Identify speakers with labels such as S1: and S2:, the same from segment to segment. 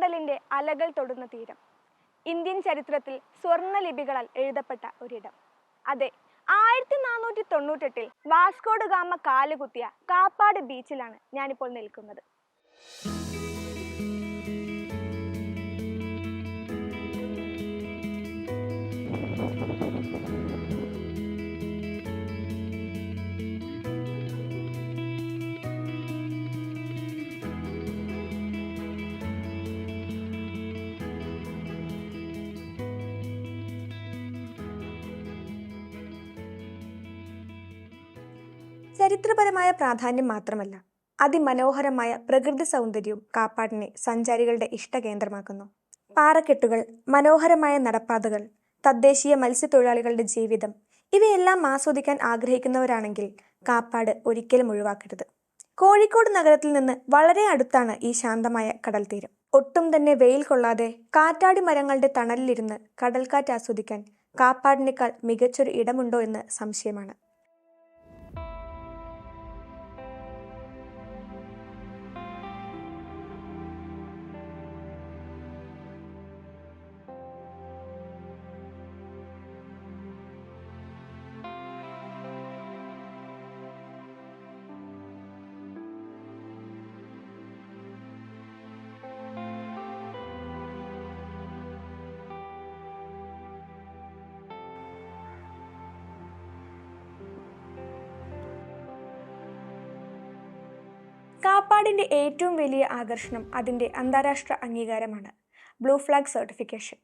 S1: അറബിക്കടലിന്റെ അലകൾ തൊടുന്ന തീരം. ഇന്ത്യൻ ചരിത്രത്തിൽ സ്വർണ ലിപികളാൽ എഴുതപ്പെട്ട ഒരിടം. അതെ ആയിരത്തി നാനൂറ്റി തൊണ്ണൂറ്റെട്ടിൽ വാസ്കോഡ് ഗാമ കാലുകുത്തിയ കാപ്പാട് ബീച്ചിലാണ് ഞാനിപ്പോൾ നിൽക്കുന്നത്.
S2: ചരിത്രപരമായ പ്രാധാന്യം മാത്രമല്ല അതിമനോഹരമായ പ്രകൃതി സൗന്ദര്യവും കാപ്പാടിനെ സഞ്ചാരികളുടെ ഇഷ്ടകേന്ദ്രമാക്കുന്നു. പാറക്കെട്ടുകൾ മനോഹരമായ നടപ്പാതകൾ തദ്ദേശീയ മത്സ്യത്തൊഴിലാളികളുടെ ജീവിതം ഇവയെല്ലാം ആസ്വദിക്കാൻ ആഗ്രഹിക്കുന്നവരാണെങ്കിൽ കാപ്പാട് ഒരിക്കലും ഒഴിവാക്കരുത്. കോഴിക്കോട് നഗരത്തിൽ നിന്ന് വളരെ അടുത്താണ് ഈ ശാന്തമായ കടൽ തീരം ഒട്ടും തന്നെ വെയിൽ കൊള്ളാതെ കാറ്റാടി മരങ്ങളുടെ തണലിലിരുന്ന് കടൽക്കാറ്റ് ആസ്വദിക്കാൻ കാപ്പാടിനേക്കാൾ മികച്ചൊരു ഇടമുണ്ടോ എന്ന് സംശയമാണ്. കാപ്പാടിന്റെ ഏറ്റവും വലിയ ആകർഷണം അതിന്റെ അന്താരാഷ്ട്ര അംഗീകാരമാണ്. Blue flag certification.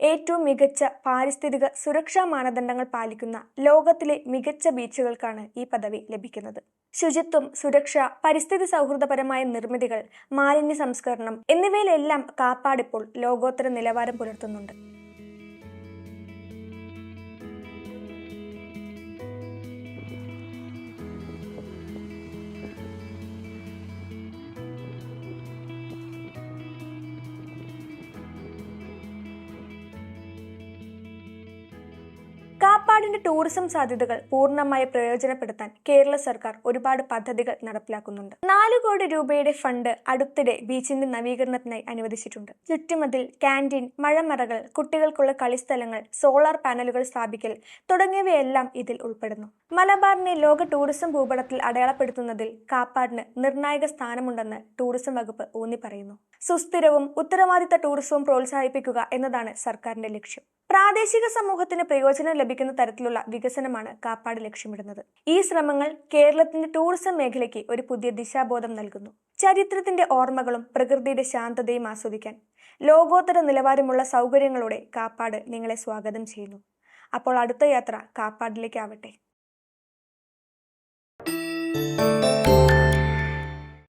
S2: ഏറ്റവും മികച്ച പാരിസ്ഥിതിക സുരക്ഷാ മാനദണ്ഡങ്ങൾ പാലിക്കുന്ന ലോകത്തിലെ മികച്ച ബീച്ചുകൾക്കാണ് ഈ പദവി ലഭിക്കുന്നത്. ശുചിത്വം സുരക്ഷ പരിസ്ഥിതി സൗഹൃദപരമായ നിർമ്മിതികൾ മാലിന്യ സംസ്കരണം എന്നിവയിലെല്ലാം കാപ്പാടിപ്പോൾ ലോകോത്തര നിലവാരം പുലർത്തുന്നുണ്ട്. കാപ്പാടിന്റെ ടൂറിസം സാധ്യതകൾ പൂർണമായി പ്രയോജനപ്പെടുത്താൻ കേരള സർക്കാർ ഒരുപാട് പദ്ധതികൾ നടപ്പിലാക്കുന്നുണ്ട്. നാല് കോടി രൂപയുടെ ഫണ്ട് അടുത്തിടെ ബീച്ചിന്റെ നവീകരണത്തിനായി അനുവദിച്ചിട്ടുണ്ട്. ചുറ്റുമതിൽ ക്യാന്റീൻ മഴമറകൾ കുട്ടികൾക്കുള്ള കളിസ്ഥലങ്ങൾ സോളാർ പാനലുകൾ സ്ഥാപിക്കൽ തുടങ്ങിയവയെല്ലാം ഇതിൽ ഉൾപ്പെടുന്നു. മലബാറിനെ ലോക ടൂറിസം ഭൂപടത്തിൽ അടയാളപ്പെടുത്തുന്നതിൽ കാപ്പാടിന് നിർണായക സ്ഥാനമുണ്ടെന്ന് ടൂറിസം വകുപ്പ് ഊന്നി പറയുന്നു സുസ്ഥിരവും ഉത്തരവാദിത്ത ടൂറിസവും പ്രോത്സാഹിപ്പിക്കുക എന്നതാണ് സർക്കാരിന്റെ ലക്ഷ്യം. പ്രാദേശിക സമൂഹത്തിന് പ്രയോജനം ലഭിക്കുന്ന തരത്തിലുള്ള വികസനമാണ് കാപ്പാട് ലക്ഷ്യമിടുന്നത്. ഈ ശ്രമങ്ങൾ കേരളത്തിന്റെ ടൂറിസം മേഖലയ്ക്ക് ഒരു പുതിയ ദിശാബോധം നൽകുന്നു. ചരിത്രത്തിന്റെ ഓർമ്മകളും പ്രകൃതിയുടെ ശാന്തതയും ആസ്വദിക്കാൻ ലോകോത്തര നിലവാരമുള്ള സൗകര്യങ്ങളോടെ കാപ്പാട് നിങ്ങളെ സ്വാഗതം ചെയ്യുന്നു. അപ്പോൾ അടുത്ത യാത്ര കാപ്പാടിലേക്കാവട്ടെ.